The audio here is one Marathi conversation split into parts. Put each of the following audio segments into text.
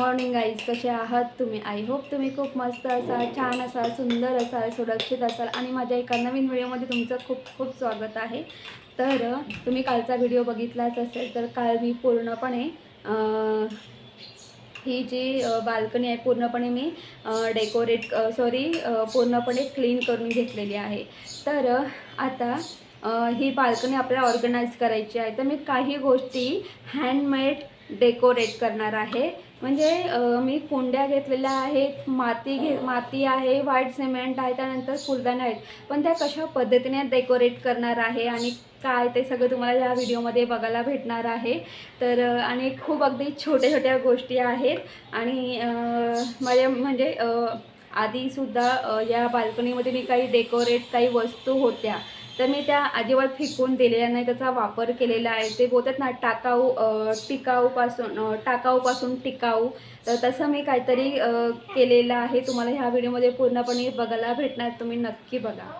मॉर्निंग आईज कसे आहात तुम्ही? आय होप तुम्ही खूप मस्त असाल छान असाल सुंदर असाल सुरक्षित असाल. आणि माझ्या एका नवीन व्हिडिओमध्ये तुमचं खूप खूप स्वागत आहे. तर तुम्ही कालचा व्हिडिओ बघितलाच असेल तर काल मी पूर्णपणे ही जी बाल्कनी आहे पूर्णपणे मी डेकोरेट सॉरी पूर्णपणे क्लीन करून घेतलेली आहे. तर आता ही बाल्कनी आपल्याला ऑर्गनाईज करायची आहे. तर मी काही गोष्टी हँडमेड डेकोरेट करणार आहे. म्हणजे मी कुंड्या घेतलेल्या आहेत माती घे माती आहे व्हाईट सिमेंट आहे त्यानंतर फुलदाण्या आहेत. पण त्या कशा पद्धतीने डेकोरेट करणार आहे आणि काय ते सगळं तुम्हाला या व्हिडिओमध्ये बघायला भेटणार आहे. तर आणि खूप अगदी छोट्या छोट्या गोष्टी आहेत. आणि माझ्या म्हणजे आधीसुद्धा या बाल्कनीमध्ये मी काही डेकोरेट काही वस्तू होत्या. तर मी त्या अजिबात फेकून दिलेल्या नाही त्याचा वापर केलेला आहे. ते बोलतात ना टाकाऊ टिकाऊपासून टाकाऊपासून टिकाऊ. तर तसं मी काहीतरी केलेलं आहे. तुम्हाला ह्या व्हिडिओमध्ये पूर्णपणे बघायला भेटणार. तुम्ही नक्की बघा.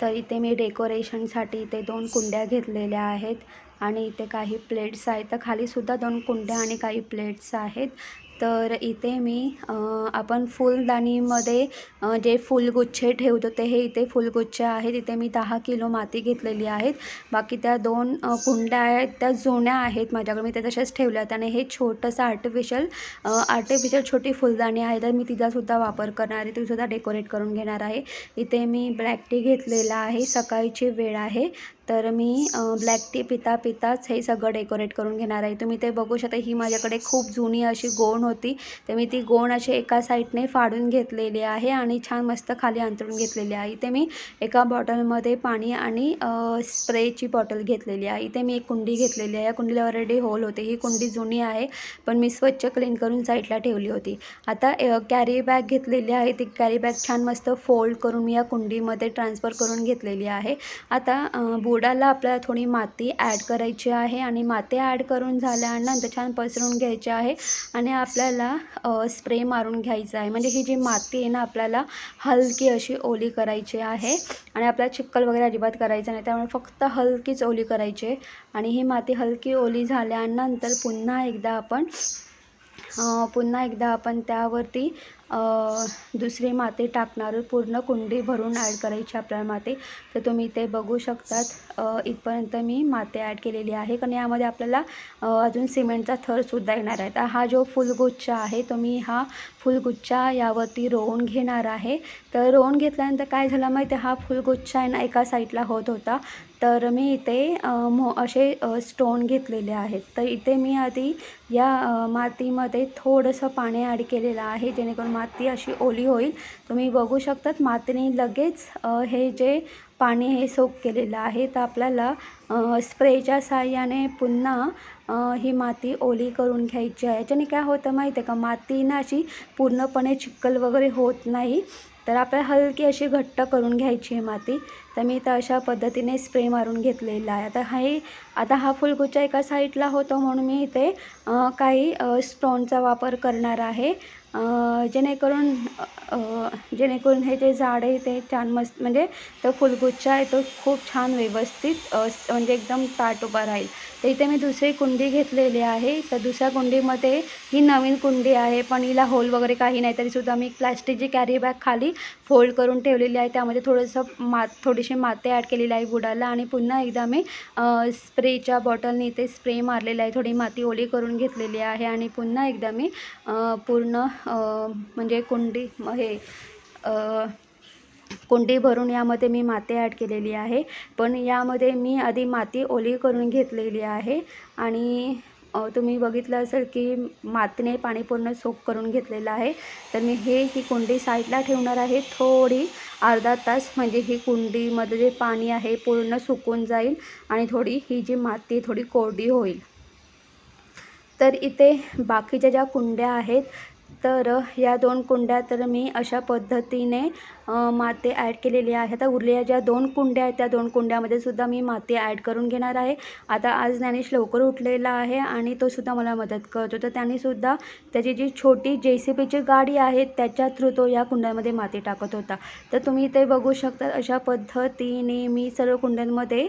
तर इथे मी डेकोरेशनसाठी इथे दोन कुंड्या घेतलेल्या आहेत. आणि इथे काही प्लेट्स आहेत. तर खालीसुद्धा दोन कुंड्या आणि काही प्लेट्स आहेत. तर इथे मी आपण फुलदाणीमध्ये जे फुलगुच्छे ठेवतो ते हे इथे फुलगुच्छ आहेत. इथे मी दहा किलो माती घेतलेली आहेत. बाकी त्या दोन कुंड्या आहेत. त्या जुन्या आहेत माझ्याकडे. मी त्या तशाच ठेवल्या आहेत. आणि हे छोटंसं आर्टिफिशियल आर्टिफिशियल छोटी फुलदाणी आहे. तर मी तिचासुद्धा वापर करणार आहे. तीसुद्धा डेकोरेट करून घेणार आहे. इथे मी ब्लॅक टी घेतलेला आहे. सकाळची वेळ आहे. तर मी ब्लॅक टी पिता पिताच हे सगळं डेकोरेट करून घेणार आहे. तुम्ही ते बघू शकता ही माझ्याकडे खूप जुनी अशी गोण होती. तर मी ती गोण अशी एका साईडने फाडून घेतलेली आहे आणि छान मस्त खाली अंतरून घेतलेली आहे. इथे मी एका बॉटलमध्ये पाणी आणि स्प्रेची बॉटल घेतलेली आहे. इथे मी एक कुंडी घेतलेली आहे. या कुंडीला ऑलरेडी होल होते. ही कुंडी जुनी आहे पण मी स्वच्छ क्लीन करून साईडला ठेवली होती. आता कॅरी बॅग घेतलेली आहे. ती कॅरी बॅग छान मस्त फोल्ड करून मी या कुंडीमध्ये ट्रान्सफर करून घेतलेली आहे. आता बुड बुडाला आपल्याला थोडी माती ॲड करायची आहे आणि माती ॲड करून झाल्यानंतर छान पसरून घ्यायची आहे आणि आपल्याला स्प्रे मारून घ्यायचा आहे. म्हणजे ही जी माती आहे ना आपल्याला हलकी अशी ओली करायची आहे आणि आपल्याला चिक्कल वगैरे अजिबात करायचं नाही. त्यामुळे फक्त हलकीच ओली करायची आहे आणि ही माती हलकी ओली झाल्यानंतर पुन्हा एकदा आपण पुन्हा एकदा आपण त्यावरती दुसरी माती टाकणार पूर्ण कुंडी भरून ॲड करायची आपल्याला माती. तर तुम्ही इथे बघू शकतात इथपर्यंत मी माती ॲड केलेली आहे. कारण यामध्ये आपल्याला अजून सिमेंटचा थरसुद्धा येणार आहे. तर हा जो फुलगुच्छ आहे तो मी हा फुलगुच्छा यावरती रोवून घेणार आहे. तर रोवून घेतल्यानंतर काय झालं माहिती हा फुलगुच्छ आहे ना एका साईडला होत होता. तर मी इथे मो असे स्टोन घेतलेले आहेत. तर इथे मी आधी या मातीमध्ये थोडंसं पाणी ॲड केलेलं आहे जेणेकरून माती अशी ओली होईल. तुम्ही बघू शकतात मातीने लगेच हे जे पाणी हे सोक केलेलं आहे तर आपल्याला स्प्रेच्या साहाय्याने पुन्हा ही माती ओली करून घ्यायची आहे. याच्याने काय होतं माहिती आहे का? मातीनं अशी पूर्णपणे चिखल वगैरे होत नाही. तर आपल्याला हलकी अशी घट्ट करून घ्यायची आहे माती. तर मी तर अशा पद्धतीने स्प्रे मारून घेतलेला आहे. आता हे आता हा फुलगुच्चा एका साईडला होतो म्हणून मी इथे काही स्टोनचा वापर करणार आहे. जेणेकरून जेणेकरून हे जे झाड आहे ते छान मस्त म्हणजे तो फुलगुच्छा आहे तो खूप छान व्यवस्थित म्हणजे एकदम ताट उभा राहील. तर इथे मी दुसरी कुंडी घेतलेली आहे. तर दुसऱ्या कुंडीमध्ये ही नवीन कुंडी आहे पण हिला होल वगैरे काही नाही तरीसुद्धा मी प्लॅस्टिकची कॅरी बॅग खाली फोल्ड करून ठेवलेली आहे. त्यामध्ये थोडंसं मा थोडीशी माती ॲड केलेली आहे बुडाला आणि पुन्हा एकदा मी स्प्रेच्या बॉटलने इथे स्प्रे मारलेला आहे. थोडी माती ओली करून घेतलेली आहे आणि पुन्हा एकदा मी पूर्ण म्हणजे कुंडी हे कुंडी भरून यामध्ये मी माती ॲड केलेली आहे. पण यामध्ये मी आधी माती ओली करून घेतलेली आहे आणि तुम्ही बघितलं असेल की मातीने पाणी पूर्ण सोक करून घेतलेलं आहे. तर मी हे ही कुंडी साईडला ठेवणार आहे. थोडी अर्धा तास म्हणजे ही कुंडीमध्ये जे पाणी आहे पूर्ण सुकून जाईल आणि थोडी ही जी माती थोडी कोरडी होईल. तर इथे बाकीच्या ज्या कुंड्या आहेत तर या दोन कुंड्या तर मी अशा पद्धतीने माती ॲड केलेली आहे. आता उरलेल्या ज्या दोन कुंड्या आहेत त्या दोन कुंड्यामध्ये सुद्धा मी माती ॲड करून घेणार आहे. आता आज ज्ञानेश लवकर उठलेला आहे आणि तो सुद्धा मला मदत करतो. तर त्यानेसुद्धा त्याची जी छोटी जे सी पीची गाडी आहे त्याच्या थ्रू तो या कुंड्यामध्ये माती टाकत होता. तर तुम्ही ते बघू शकता अशा पद्धतीने मी सर्व कुंड्यांमध्ये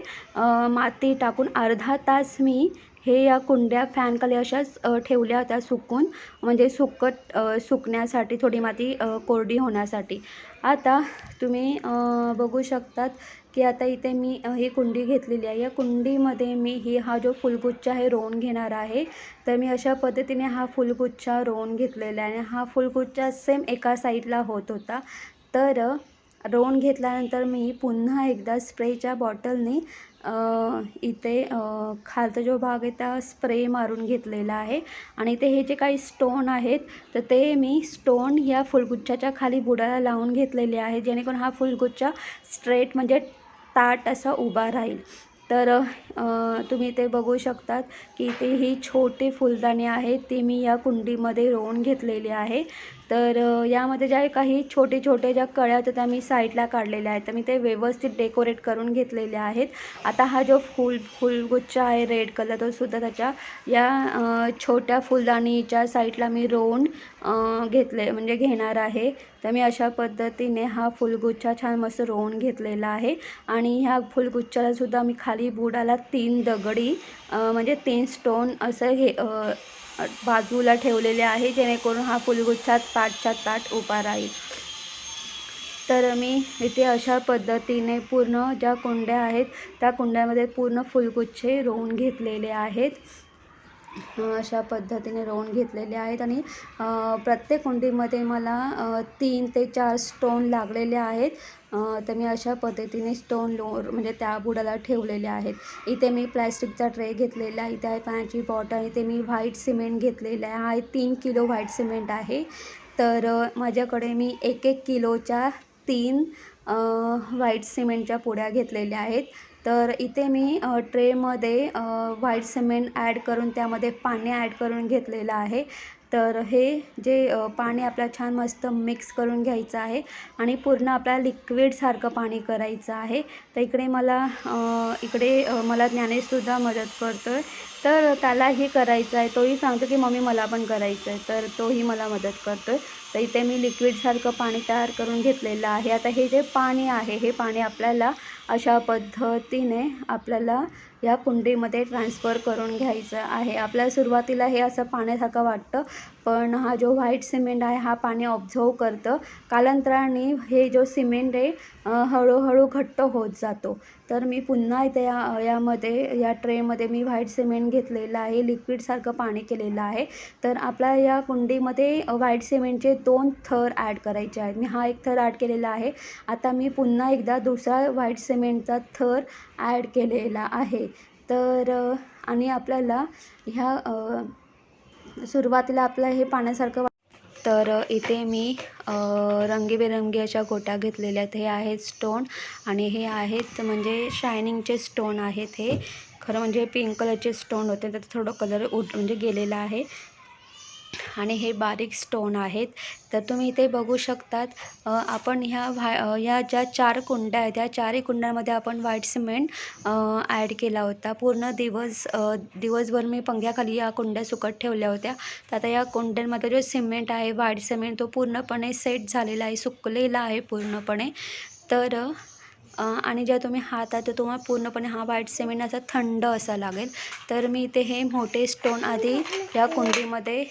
माती टाकून अर्धा तास मी हे या कुंड्या फॅनखाली अशाच ठेवल्या होत्या सुकून. म्हणजे सुकत सुकण्यासाठी थोडी माती कोरडी होण्यासाठी. आता तुम्ही बघू शकतात की आता इथे मी ही कुंडी घेतलेली आहे. या कुंडीमध्ये मी ही हा जो फुलगुच्छ आहे रोवून घेणार आहे. तर मी अशा पद्धतीने हा फुलगुच्छा रोवून घेतलेला आहे. आणि हा फुलगुच्छा सेम एका साईडला होत होता. तर रोवून घेतल्यानंतर मी पुन्हा एकदा स्प्रेच्या बॉटलने इथे खालचा जो भाग आहे त्या स्प्रे मारून घेतलेला आहे. आणि ते हे जे काही स्टोन आहेत तर ते मी स्टोन या फुलगुच्छाच्या खाली बुडाला लावून घेतलेले आहे जेणेकरून हा फुलगुच्छा स्ट्रेट म्हणजे ताट असा उभा राहील. तर तुम्ही ते बघू शकतात की ते ही छोटी फुलदाणी आहेत ती मी या कुंडीमध्ये रोवून घेतलेली आहे. तर यामध्ये ज्या काही छोटे छोटे ज्या कळ्या होत्या त्या मी साईडला काढलेल्या आहेत. तर मी ते व्यवस्थित डेकोरेट करून घेतलेले आहेत. आता हा जो फूल फुलगुच्छ आहे रेड कलर तो सुद्धा त्याच्या या छोट्या फुलदाणीच्या साईडला मी रोवून घेतले म्हणजे घेणार आहे. तर मी अशा पद्धतीने हा फुलगुच्छा छान मस्त रोवून घेतलेला आहे. आणि ह्या फुलगुच्छालासुद्धा मी खाली बुडाला तीन दगडी म्हणजे तीन स्टोन असं हे बाजूला ठेवलेले आहे जेणेकरून हा फुलगुच्छा ताटच्या ताट उभा राहील. तर मी इथे अशा पद्धतीने पूर्ण ज्या कुंड्या आहेत त्या कुंड्यामध्ये पूर्ण फुलगुच्छे रोवून घेतलेले आहेत. अशा पद्धतीने रोवून घेतलेले आहेत आणि प्रत्येक कुंडीमध्ये मला तीन ते चार स्टोन लागलेले आहेत. तर मी अशा पद्धतीने स्टोन लो म्हणजे त्या बुडाला ठेवलेले आहेत. इथे मी प्लॅस्टिकचा ट्रे घेतलेला आहे. इथे आहे पाण्याची बॉटल इथे मी व्हाईट सिमेंट घेतलेला आहे. हा तीन किलो व्हाईट सिमेंट आहे. तर माझ्याकडे मी एक एक किलोच्या तीन व्हाईट सिमेंटच्या पुड्या घेतलेल्या आहेत. तर इथे मी ट्रेमध्ये व्हाईट सिमेंट ॲड करून त्यामध्ये पाणी ॲड करून घेतलेलं आहे. तर हे जे पाणी आपल्याला छान मस्त मिक्स करून घ्यायचं आहे आणि पूर्ण आपल्याला लिक्विडसारखं पाणी करायचं आहे. तर इकडे मला इकडे मला ज्ञानेशसुद्धा मदत करतो आहे तर त्यालाही करायचं आहे. तोही सांगतो की मम्मी मला पण करायचं आहे. तर तोही मला मदत करतो आहे तर इथे मी लिक्विडसारखं पाणी तयार करून घेतलेलं आहे. आता हे जे पाणी आहे हे पाणी आपल्याला अशा पद्धतीने आपल्याला या कुंडीमध्ये ट्रान्सफर करून घ्यायचं आहे. आपल्याला सुरुवातीला हे असं पाण्यासारखं वाटतं पण हा जो व्हाईट सिमेंट आहे हा पाणी ऑब्झर्व करतं. कालांतराने हे जो सिमेंट आहे हळूहळू घट्ट होत जातो. तर मी पुन्हा इथे या यामध्ये या ट्रेमध्ये मी व्हाईट सिमेंट घेतलेला आहे लिक्विडसारखं पाणी केलेलं आहे. तर आपल्या या कुंडीमध्ये व्हाईट सिमेंटचे दोन थर ॲड करायचे आहेत. मी हा एक थर ॲड केलेला आहे. आता मी पुन्हा एकदा दुसरा व्हाईट सिमेंटचा थर ॲड केलेला आहे. तर आणि आपल्याला ह्या सुरुवातीला आपलं हे पाण्यासारखं तर इथे मी रंगीबेरंगी अशा गोट्या घेतलेल्या आहेत. हे आहेत स्टोन आणि हे आहेत म्हणजे शायनिंगचे स्टोन आहेत हे. खरं म्हणजे पिंक कलरचे स्टोन होते. त्याचा थोडं कलर उड म्हणजे गेलेला आहे. आणि हे बारीक स्टोन आहेत. तर तुम्ही इथे बघू शकतात आपण ह्या व्हा या ज्या चार कुंड्या आहेत त्या चारही कुंड्यांमध्ये आपण व्हाईट सिमेंट ॲड केला होता. पूर्ण दिवस दिवसभर मी पंख्याखाली या कुंड्या सुकत ठेवल्या होत्या. तर आता या कुंड्यांमध्ये जो सिमेंट आहे व्हाईट सिमेंट तो पूर्णपणे सेट झालेला आहे सुकलेला आहे पूर्णपणे. तर आणि जेव्हा तुम्ही हात आहे तर तुम्हाला पूर्णपणे हा व्हाईट सिमेंट असा थंड असा लागेल. तर मी इथे हे मोठे स्टोन आधी या कुंडीमध्ये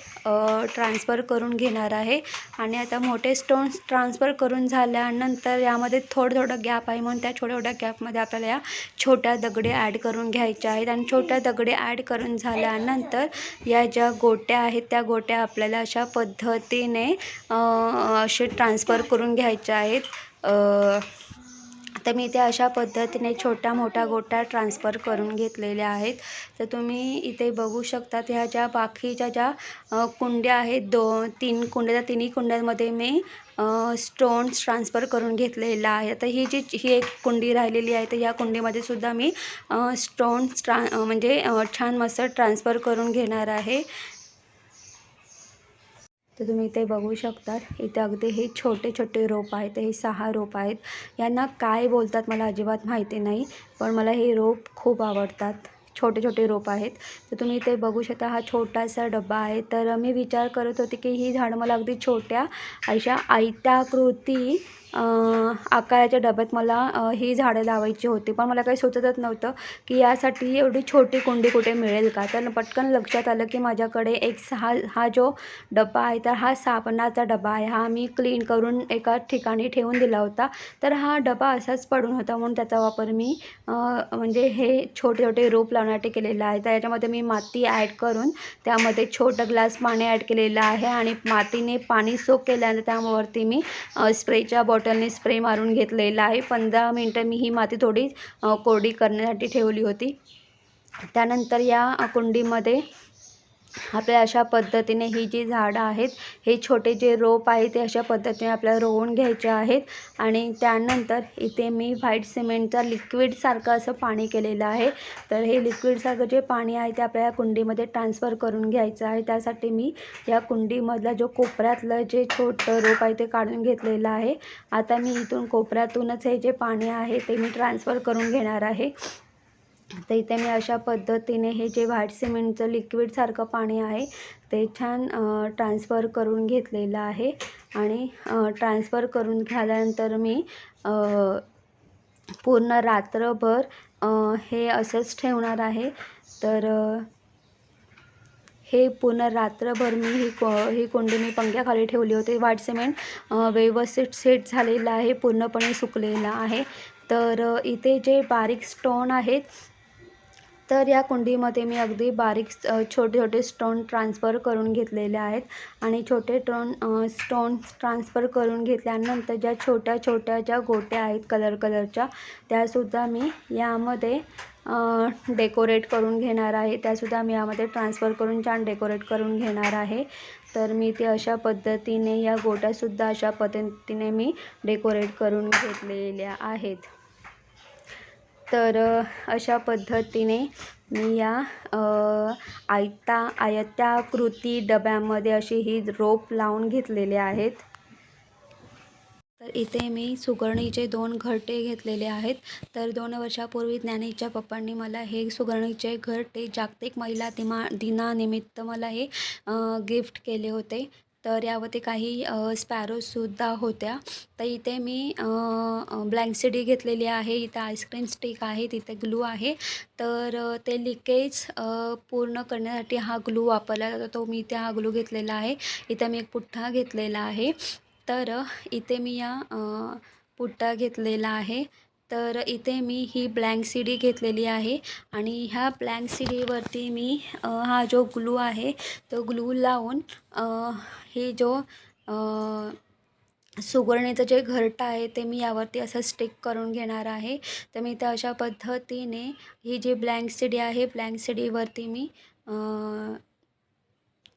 ट्रान्सफर करून घेणार आहे. आणि आता मोठे स्टोन्स ट्रान्सफर करून झाल्यानंतर यामध्ये थोडं थोडं गॅप आहे म्हणून त्या छोट्या छोट्या गॅपमध्ये आपल्याला या छोट्या दगडे ॲड करून घ्यायच्या आहेत. आणि छोट्या दगडे ॲड करून झाल्यानंतर या ज्या गोट्या आहेत त्या गोट्या आपल्याला अशा पद्धतीने असे ट्रान्सफर करून घ्यायच्या आहेत. तर मी त्या अशा पद्धतीने छोट्या मोठ्या गोट्या ट्रान्सफर करून घेतलेल्या आहेत. तर तुम्ही इथे बघू शकता ह्या ज्या बाकीच्या ज्या कुंड्या आहेत दो तीन कुंड्या त्या तिन्ही कुंड्यांमध्ये मी स्टोन्स ट्रान्सफर करून घेतलेला आहे. तर ही जी ही एक कुंडी राहिलेली आहे तर या कुंडीमध्ये सुद्धा मी स्टोन्स ट्रा म्हणजे छान मस्त ट्रान्सफर करून घेणार आहे. तर तुम्ही इथे बघू शकतात. इथे अगदी हे छोटे छोटे रोप आहेत. हे सहा रोप आहेत. यांना काय बोलतात मला अजिबात माहिती नाही पण मला हे रोप खूप आवडतात. छोटे छोटे रोप आहेत. तर तुम्ही इथे बघू शकता हा छोटासा डबा आहे. तर मी विचार करत होते की ही झाडं मला अगदी छोट्या अशा आयताकृती आकाराच्या डब्यात मला ही झाडं लावायची होती. पण मला काही सुचतच नव्हतं की यासाठी एवढी छोटी कुंडी कुठे मिळेल का? तर पटकन लक्षात आलं की माझ्याकडे एक सहा हा जो डबा आहे तर हा साबणाचा डबा आहे. हा मी क्लीन करून एका ठिकाणी ठेवून दिला होता. तर हा डबा असाच पडून होता म्हणून त्याचा वापर मी म्हणजे हे छोटे छोटे रोप लावण्यासाठी केलेला आहे. तर याच्यामध्ये मी माती ॲड करून त्यामध्ये छोटं ग्लास पाणी ॲड केलेलं आहे आणि मातीने पाणी सोक केल्यानंतर त्यावरती मी स्प्रेच्या बॉट बॉटलने स्प्रे मारून घेतलेला आहे. पंधरा मिनटं मी ही माती थोडी कोरडी करण्यासाठी ठेवली होती. त्यानंतर या कुंडीमध्ये आपल्या अशा पद्धतीने ही जी झाडं आहेत हे छोटे जे रोप आहे ते अशा पद्धतीने आपल्याला रोवून घ्यायचे आहेत. आणि त्यानंतर इथे मी व्हाईट सिमेंटचा लिक्विडसारखं असं पाणी केलेलं आहे. तर हे लिक्विडसारखं जे पाणी आहे ते आपल्या कुंडीमध्ये ट्रान्सफर करून घ्यायचं आहे. त्यासाठी मी या कुंडीमधला जो कोपऱ्यातलं जे छोटं रोप आहे ते काढून घेतलेलं आहे. आता मी इथून कोपऱ्यातूनच हे जे पाणी आहे ते मी ट्रान्सफर करून घेणार आहे. तर इथे मी अशा पद्धतीने हे जे व्हाईट सिमेंटचं लिक्विडसारखं पाणी आहे ते छान ट्रान्सफर करून घेतलेलं आहे. आणि ट्रान्सफर करून झाल्यानंतर मी पूर्ण रात्रभर हे असंच ठेवणार आहे. तर हे पूर्ण रात्रभर मी ही को ही कुंडी मी पंख्याखाली ठेवली होती. व्हाईट सिमेंट व्यवस्थित सेट झालेलं आहे पूर्णपणे सुकलेलं आहे. तर इथे जे बारीक स्टोन आहेत तर या कुंडीमध्ये मी अगदी बारीक छोटे छोटे स्टोन ट्रान्सफर करून घेतलेले आहेत. आणि छोटे टोन स्टोन ट्रान्सफर करून घेतल्यानंतर ज्या छोट्या छोट्या ज्या गोट्या आहेत कलर कलरच्या त्यासुद्धा मी यामध्ये डेकोरेट करून घेणार आहे. त्यासुद्धा मी यामध्ये ट्रान्सफर करून छान डेकोरेट करून घेणार आहे. तर मी ते अशा पद्धतीने या गोट्यासुद्धा अशा पद्धतीने मी डेकोरेट करून घेतलेल्या आहेत. तर अशा पद्धतीने मी या आयता आयताकृती डब्यामध्ये अशी ही रोप लावून घेतलेले आहेत. तर इथे मी सुगरणीचे दोन घरटे घेतलेले आहेत. तर दोन वर्षापूर्वी ज्ञानीच्या पप्पांनी मला हे सुगरणीचे घरटे जागतिक महिला दिमा दिनानिमित्त मला हे गिफ्ट केले होते. तर यावरती काही स्पॅरोसुद्धा होत्या. तर इथे मी ब्लँक सिडी घेतलेली आहे. इथे आईस्क्रीम स्टिक आहे. तिथे ग्लू आहे. तर ते लिकेज पूर्ण करण्यासाठी हा ग्लू वापरला जातो. तो मी इथे हा ग्लू घेतलेला आहे. इथे मी एक पुठ्ठा घेतलेला आहे. तर इथे मी या पुठ्ठा घेतलेला आहे. तर इथे मी ही ब्लँक सी डी घेतलेली आहे आणि ह्या ब्लँक सी डीवरती मी हा जो ग्लू आहे तो ग्लू लावून हे जो सुगरणेचं जे घरटं आहे ते मी यावरती असं स्टिक करून घेणार आहे. तर मी त्या अशा पद्धतीने ही जी ब्लँक सी डी आहे ब्लँक सी डीवरती मी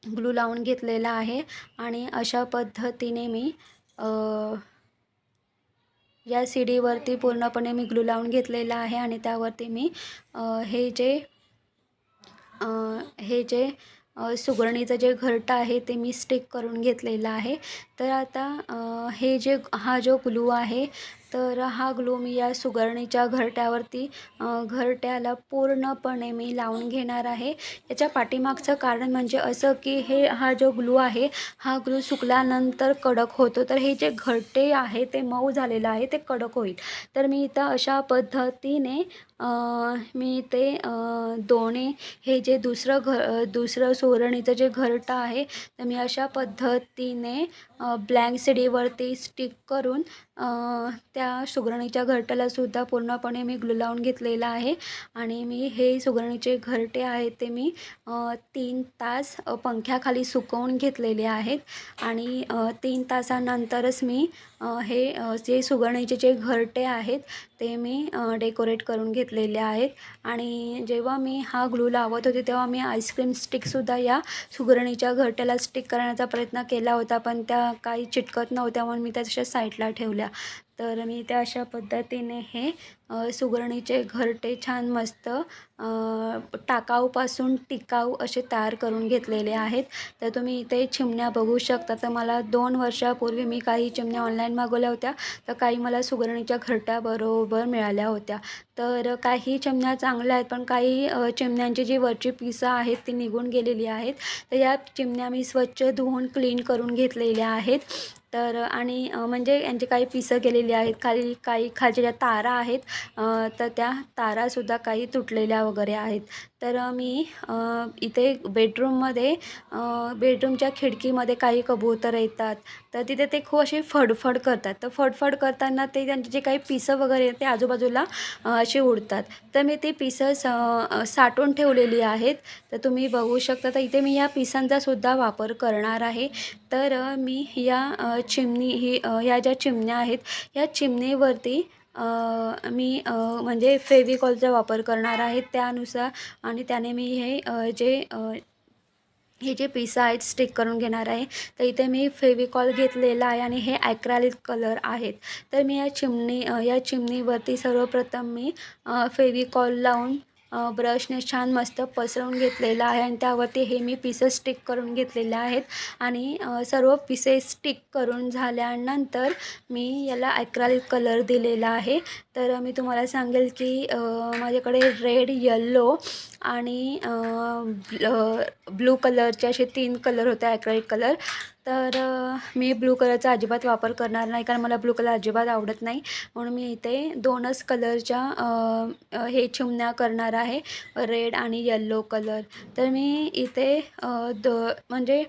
ग्लू लावून घेतलेला आहे आणि अशा पद्धतीने मी या सी डीवरती पूर्णपणे मी ग्लू लावून घेतलेला आहे आणि त्यावरती मी हे जे हे जे सुगरणीचं जे घरटं आहे ते मी स्टिक करून घेतलेलं आहे. तर आता हे जे हा जो ग्लू आहे तर हा ग्लू मी या सुगरणीच्या घरट्यावरती घरट्याला पूर्णपणे मी लावून घेणार आहे. याच्या पाठीमागचं कारण म्हणजे असं की हे हा जो ग्लू आहे हा ग्लू सुकल्यानंतर कडक होतो. तर हे जे घरटे आहे ते मऊ झालेलं आहे ते कडक होईल. तर मी इथं अशा पद्धतीने मी ते अ, दोन्ही हे जे दुसरं घ दुसरं सुवर्णीचं जे घरटं आहे तर मी अशा पद्धतीने ब्लँक सिडीवरती स्टिक करून त्या सुगरणीच्या घरट्यालासुद्धा पूर्णपणे मी ग्लू लावून घेतलेला आहे. आणि मी हे सुगरणीचे घरटे आहेत ते मी तीन तास पंख्याखाली सुकवून घेतलेले आहेत. आणि तीन तासानंतरच मी हे जे सुगरणीचे जे घरटे आहेत ते मी डेकोरेट करून घेतलेले आहेत. आणि जेव्हा मी हा ग्लू लावत होते तेव्हा मी आईस्क्रीम स्टिकसुद्धा या सुगरणीच्या घरट्याला स्टिक करण्याचा प्रयत्न केला होता. पण त्या काही चिटकत नव्हत्या म्हणून मी त्या तशा साईडला ठेवल्या. तर मी ते अशा पद्धतीने हे सुगरणीचे घरटे छान मस्त टाकाऊपासून टिकाऊ असे तयार करून घेतलेले आहेत. तर तुम्ही इथे चिमण्या बघू शकता. तर मला दोन वर्षापूर्वी मी काही चिमण्या ऑनलाईन मागवल्या होत्या. तर काही मला सुगरणीच्या घरट्याबरोबर मिळाल्या होत्या. तर काही चिमण्या चांगल्या आहेत पण काही चिमण्यांची जी वरची पिसं आहेत ती निघून गेलेली आहेत. तर या चिमण्या मी स्वच्छ धुवून क्लीन करून घेतलेल्या आहेत. तर आणि म्हणजे यांचे काही पिसं गेलेली आहेत. खाली काही खालच्या ज्या तारा आहेत तर त्या तारासुद्धा काही तुटलेल्या वगैरे आहेत. तर मी इथे बेडरूममध्ये बेडरूमच्या खिडकीमध्ये काही कबूतर येतात. तर तिथे ते खूप असे फडफड करतात. तर फडफड करताना ते त्यांचे जे काही पिसं वगैरे आहेत ते आजूबाजूला असे अशी उडतात. तर मी ते पिसं साठवून ठेवलेली आहेत. तर तुम्ही बघू शकता तर इथे मी या पिसांचासुद्धा वापर करणार आहे. तर मी या चिमणी ही या ज्या चिमण्या आहेत या चिमणीवरती मी म्हणजे फेविकॉलचा वापर करणार आहे त्यानुसार आणि त्याने मी हे जे हे जे पिसं आहेत स्टिक करून घेणार आहे तर इथे मी फेविकॉल घेतलेला आहे आणि हे ॲक्रालिक कलर आहेत. तर मी या चिमणी या चिमणीवरती सर्वप्रथम मी फेविकॉल लावून ब्रशने छान मस्त पसरवून घेतलेला आहे आणि त्यावरती हे मी पीसेस स्टिक करून घेतलेले आहेत. आणि सर्व पीसेस स्टिक करून झाल्यानंतर मी याला ॲक्रालिक कलर दिलेला आहे. तर मी तुम्हाला सांगेल की माझ्याकडे रेड यल्लो आणि ब्लू कलरचे असे तीन कलर होते ॲक्रालिक कलर. तर मी ब्लू कलरचा अजिबात वापर करणार नाही कारण मला ब्लू कलर अजिबात आवडत नाही. म्हणून मी इथे दोनच कलरच्या हे चिमण्या करणार आहे. रेड आणि येल्लो कलर. तर मी इथे द म्हणजे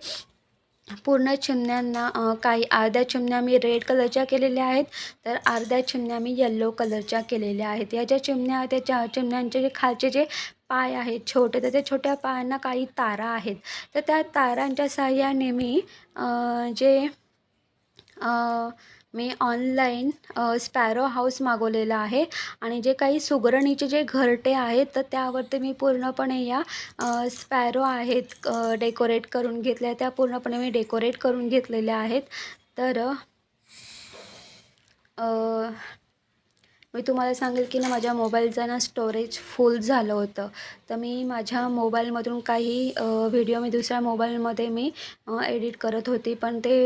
पूर्ण चिमण्यांना काही अर्ध्या चिमण्या मी रेड कलरच्या केलेल्या आहेत तर अर्ध्या चिमण्या मी येल्लो कलरच्या केलेल्या आहेत. या ज्या चिमण्या आहेत त्या चिमण्यांचे जे खालचे जे पाय आहेत छोटे तर त्या छोट्या पायांना काही तारा आहेत. तर त्या तारांच्या सहाय्याने मी जे मी ऑनलाईन स्पॅरो हाऊस मागवलेला आहे. आणि जे काही सुगरणीचे जे घरटे आहेत तर त्यावरती मी पूर्णपणे या स्पॅरो आहेत डेकोरेट करून घेतल्या त्या पूर्णपणे मी डेकोरेट करून घेतलेल्या आहेत. तर मी तुम्हाला सांगेल की ना माझ्या मोबाईलचं ना स्टोरेज फुल झालं होतं. तर मी माझ्या मोबाईलमधून काही व्हिडिओ मी दुसऱ्या मोबाईलमध्ये मी एडिट करत होती. पण ते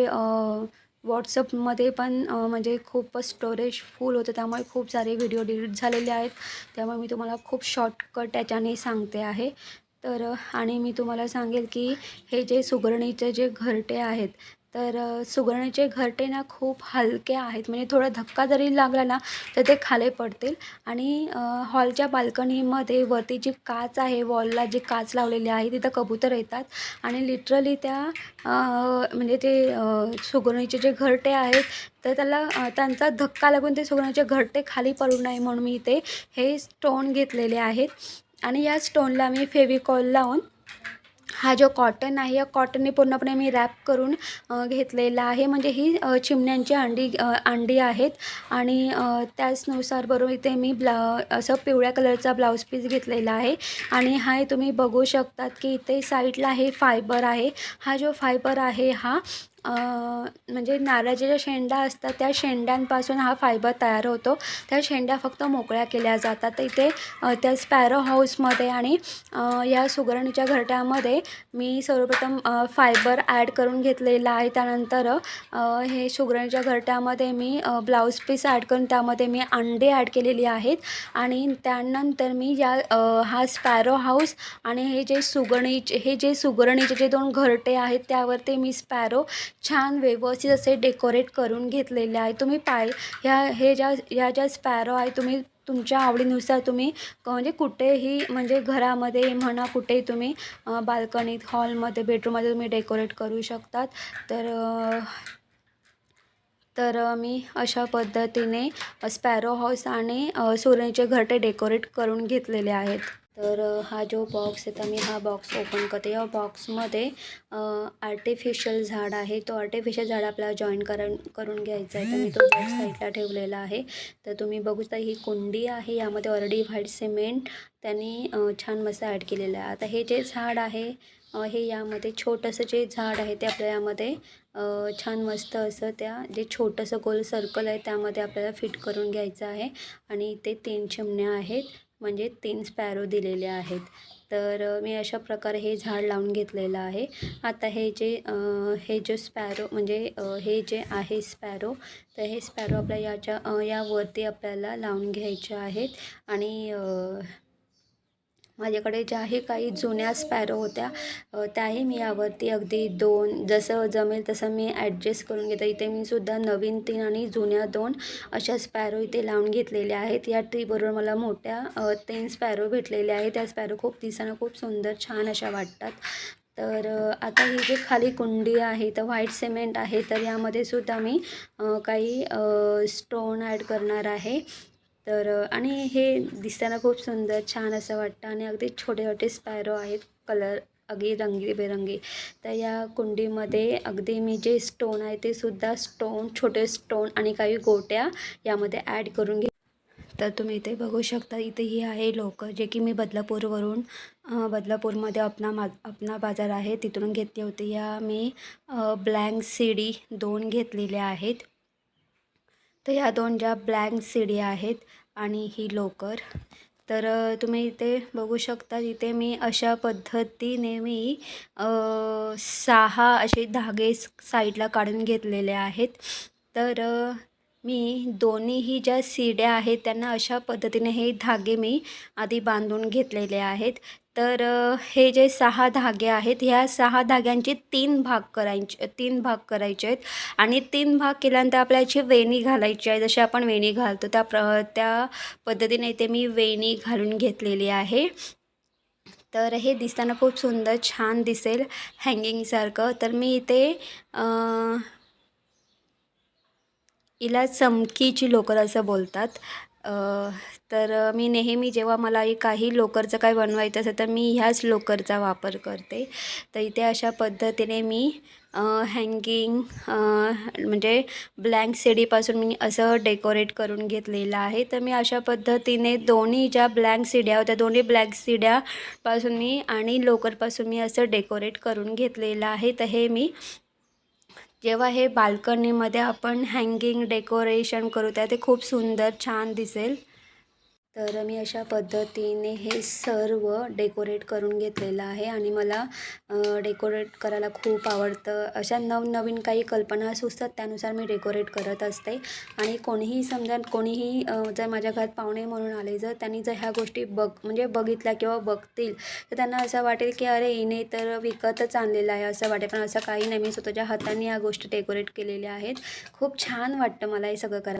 व्हॉट्सअपमध्ये पण म्हणजे खूपच स्टोरेज फुल होतं. त्यामुळे खूप सारे व्हिडिओ डिलीट झालेले आहेत. त्यामुळे मी तुम्हाला खूप शॉर्टकट त्याच्याने सांगते आहे. तर आणि मी तुम्हाला सांगेल की हे जे सुगरणीचे जे घरटे आहेत तर सुगरणीचे घरटे ना खूप हलके आहेत. म्हणजे थोडा धक्का जरी लागला ना तर ते खाली पडतील. आणि हॉलच्या बाल्कनीमध्ये वरती जी काच आहे वॉलला जी काच लावलेली आहे तिथं कबूतर येतात. आणि लिटरली त्या म्हणजे ते सुगरणीचे जे घरटे आहेत तर त्याला त्यांचा धक्का लागून ते सुगरणीचे घरटे खाली पडू नये म्हणून मी इथे हे स्टोन घेतलेले आहेत. आणि या स्टोनला मी फेविकॉल लावून हा जो कॉटन आहे या कॉटनने पूर्णपणे मी रॅप करून घेतलेला आहे. म्हणजे ही चिमण्यांची अंडी अंडी आहेत. आणि त्याचनुसार बरोबर इथे मी ब्ला असं पिवळ्या कलरचा ब्लाऊज पीस घेतलेला आहे. आणि हा तुम्ही बघू शकतात की इथे साईडला हे फायबर आहे. हा जो फायबर आहे हा म्हणजे नारळाच्या ज्या शेंडा असतात त्या शेंड्यांपासून हा फायबर तयार होतो. त्या शेंड्या फक्त मोकळ्या केल्या जातात. तर इथे त्या स्पॅरो हाऊसमध्ये आणि या सुगरणीच्या घरट्यामध्ये मी सर्वप्रथम फायबर ॲड करून घेतलेला आहे. त्यानंतर हे सुगरणीच्या घरट्यामध्ये मी ब्लाऊज पीस ॲड करून त्यामध्ये मी अंडे ॲड केलेली आहेत. आणि त्यानंतर मी या हा स्पॅरो हाऊस आणि हे जे सुगरणीचे हे जे सुगरणीचे जे दोन घरटे आहेत त्यावरती मी स्पॅरो छान व्यवस्थित असे डेकोरेट करून घेतलेले आहे. तुम्ही पाय ह्या हे ज्या ह्या ज्या स्पॅरो आहे तुम्ही तुमच्या आवडीनुसार तुम्ही म्हणजे कुठेही म्हणजे घरामध्ये म्हणा कुठेही तुम्ही बाल्कनीत हॉलमध्ये बेडरूममध्ये तुम्ही डेकोरेट करू शकतात. तर तर मी अशा पद्धतीने स्पॅरो हाऊस आणि अ, घरटे डेकोरेट करून घेतलेले आहेत. तर हा जो बॉक्स आहे तर मी हा बॉक्स ओपन करते. या बॉक्समध्ये आर्टिफिशियल झाड आहे. तो आर्टिफिशियल झाड आपल्याला जॉईन करून करून घ्यायचा आहे. तर मी तो बॉक्स साईडला ठेवलेला आहे. तर तुम्ही बघू शकता ही कुंडी आहे. यामध्ये ऑलरेडी व्हाईट सिमेंट त्यांनी छान मस्त ॲड केलेलं आहे. आता हे जे झाड आहे हे यामध्ये छोटंसं जे झाड आहे ते आपल्या यामध्ये छान मस्त असं त्या जे छोटंसं गोल सर्कल आहे त्यामध्ये आपल्याला फिट करून घ्यायचं आहे. आणि ते तीन चिमण्या आहेत. म्हणजे तीन स्पॅरो दिलेले आहेत. तर मी अशा प्रकारे हे झाड लावून घेतलेलं आहे. आता हे जे हे जे स्पॅरो म्हणजे हे जे आहे स्पॅरो तर हे स्पॅरो आपल्या याच्या यावरती आपल्याला लावून घ्यायचे आहेत. आणि माझ्याकडे ज्याही काही जुन्या स्पॅरो होत्या त्याही मी यावरती अगदी दोन जसं जमेल तसं मी ॲडजस्ट करून घेते. इथे मी सुद्धा नवीन तीन आणि जुन्या दोन अशा स्पॅरो इथे लावून घेतलेल्या आहेत. या ट्रीबरोबर मला मोठ्या तीन स्पॅरो भेटलेल्या आहेत. त्या स्पॅरो खूप दिसायला खूप सुंदर छान अशा वाटतात. तर आता ही जी खाली कुंडी आहे तर व्हाईट सिमेंट आहे तर यामध्ये सुद्धा मी काही स्टोन ॲड करणार आहे. तर आणि हे दिसताना खूप सुंदर छान असं वाटतं आणि अगदी छोटे छोटे स्पॅरो आहेत कलर अगदी रंगीबेरंगी तर या कुंडीमध्ये अगदी मी जे स्टोन आहे ते सुद्धा स्टोन छोटे स्टोन आणि काही गोट्या यामध्ये ॲड करून घे तर तुम्ही इथे बघू शकता इथे ही आहे लोक जे की मी बदलापूरवरून बदलापूरमध्ये अपना मा अपना बाजार आहे. तिथून घेतली होती. या मी ब्लँक सीडी दोन घेतलेल्या आहेत. तर ह्या दोन ज्या ब्लँक सीडी आहेत आणि ही लोकर. तर तुम्ही इथे बघू शकता इथे मी अशा पद्धतीने मी सहा असे धागे साईडला काढून घेतलेले आहेत. तर मी दोन्हीही ज्या शिड्या आहेत त्यांना अशा पद्धतीने हे धागे मी आधी बांधून घेतलेले आहेत. तर हे जे सहा धागे आहेत ह्या सहा धाग्यांचे तीन भाग करायचे तीन भाग करायचे आहेत. आणि तीन भाग केल्यानंतर आपल्याला याची वेणी घालायची आहे. जशी आपण वेणी घालतो त्या प्र त्या पद्धतीने इथे मी वेणी घालून घेतलेली आहे. तर हे दिसताना खूप सुंदर छान दिसेल हँगिंगसारखं तर मी इथे हिला चमकीची लोकर असं बोलतात. तर मी नेहमी जेव्हा मला काही लोकरचं काय बनवायचं असेल तर मी ह्याच लोकरचा वापर करते. तर इथे अशा पद्धतीने मी हँगिंग म्हणजे ब्लँक सिडीपासून मी असं डेकोरेट करून घेतलेलं आहे. तर मी अशा पद्धतीने दोन्ही ज्या ब्लँक सिड्या होत्या दोन्ही ब्लँक सिड्यापासून मी आणि लोकरपासून मी असं डेकोरेट करून घेतलेलं आहे. तर हे मी जेव्हा हे बाल्कनीमध्ये आपण हँगिंग डेकोरेशन करू त्या ते खूप सुंदर छान दिसेल. तर मी अशा पद्धतीने हे सर्व डेकोरेट करून घेतलेलं आहे आणि मला डेकोरेट करायला खूप आवडतं. अशा नवनवीन काही कल्पना सुचतात त्यानुसार मी डेकोरेट करत असते. आणि कोणीही समजा कोणीही जर माझ्या घरात पाहुणे म्हणून आले जर त्यांनी जर ह्या गोष्टी बघ म्हणजे बघितल्या किंवा बघतील तर त्यांना असं वाटेल की अरे हिने तर विकतच आणलेलं आहे असं वाटेल. पण असं काही नाही. मी स्वतःच्या हाताने ह्या गोष्टी डेकोरेट केलेल्या आहेत. खूप छान वाटतं मला हे सगळं करायला.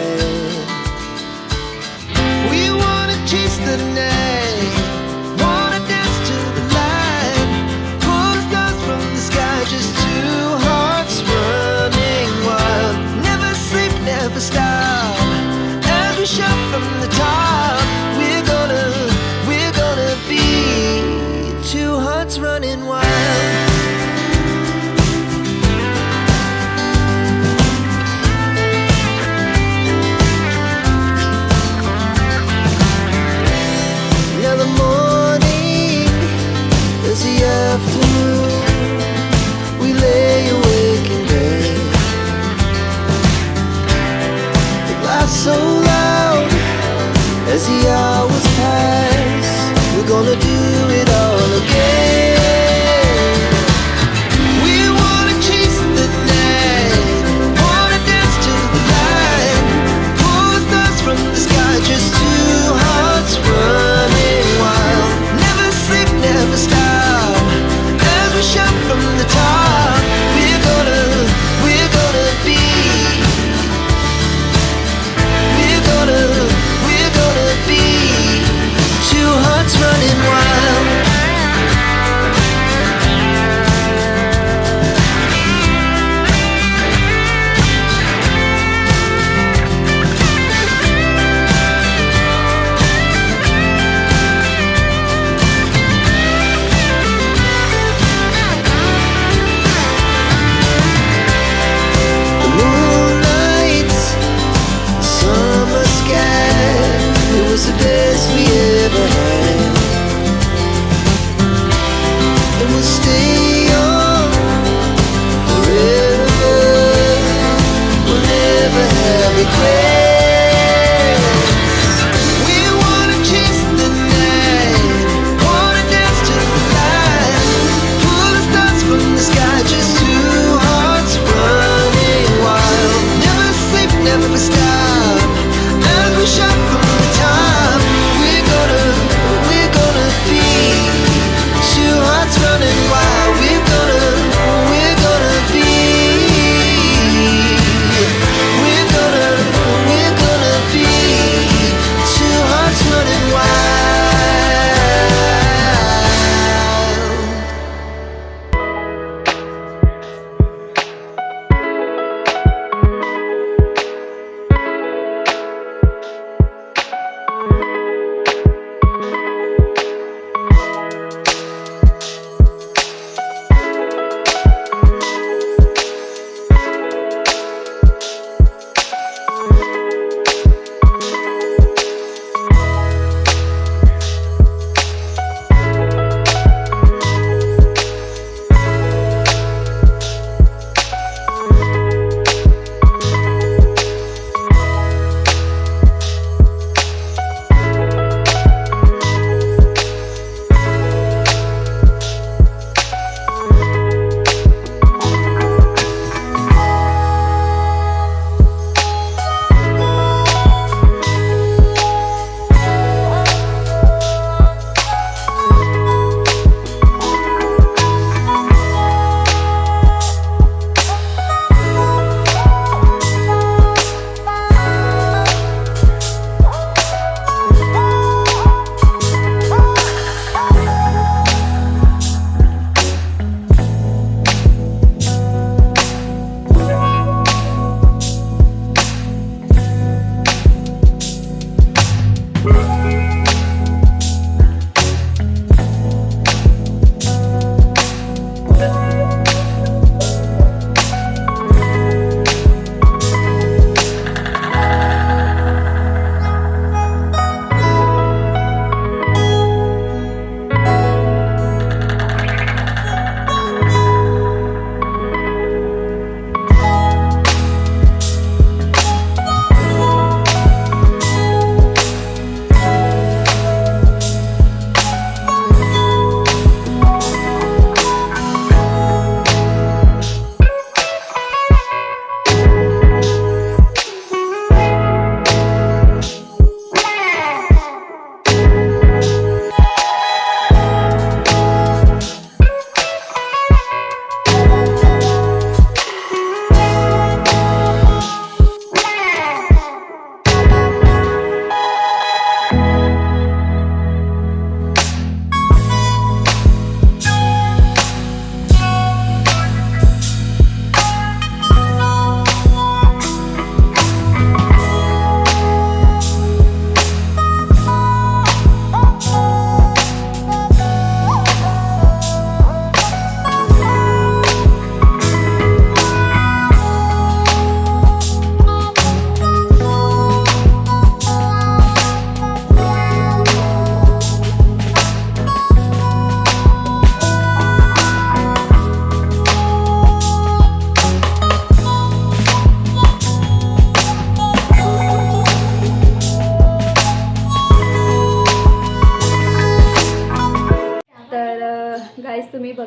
teach the name.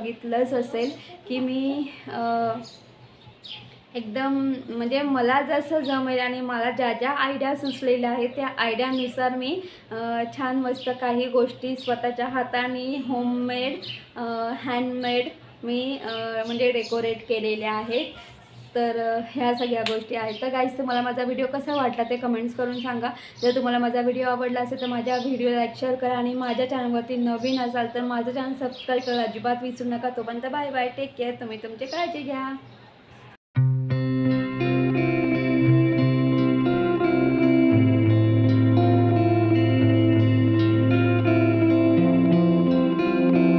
बघितलंच असेल की मी एकदम म्हणजे मला जसं जमेल आणि मला ज्या ज्या आयडिया सुचलेल्या आहेत त्या आयडियानुसार मी छान मस्त काही गोष्टी स्वतःच्या हाताने होममेड हँडमेड मी म्हणजे डेकोरेट केलेल्या आहेत. तर ह्या सगळ्या गोष्टी आहेत. तर गाईज तुम्हाला माझा व्हिडिओ कसा वाटला ते कमेंट्स करून सांगा. जर तुम्हाला माझा व्हिडिओ आवडला असेल तर माझ्या व्हिडिओ लाईक शेअर करा आणि माझ्या चॅनलवरती नवीन असाल तर माझं चॅनल सबस्क्राईब करा अजिबात विसरू नका. तोपर्यंत बाय बाय टेक केअर तुम्ही तुमची काळजी घ्या.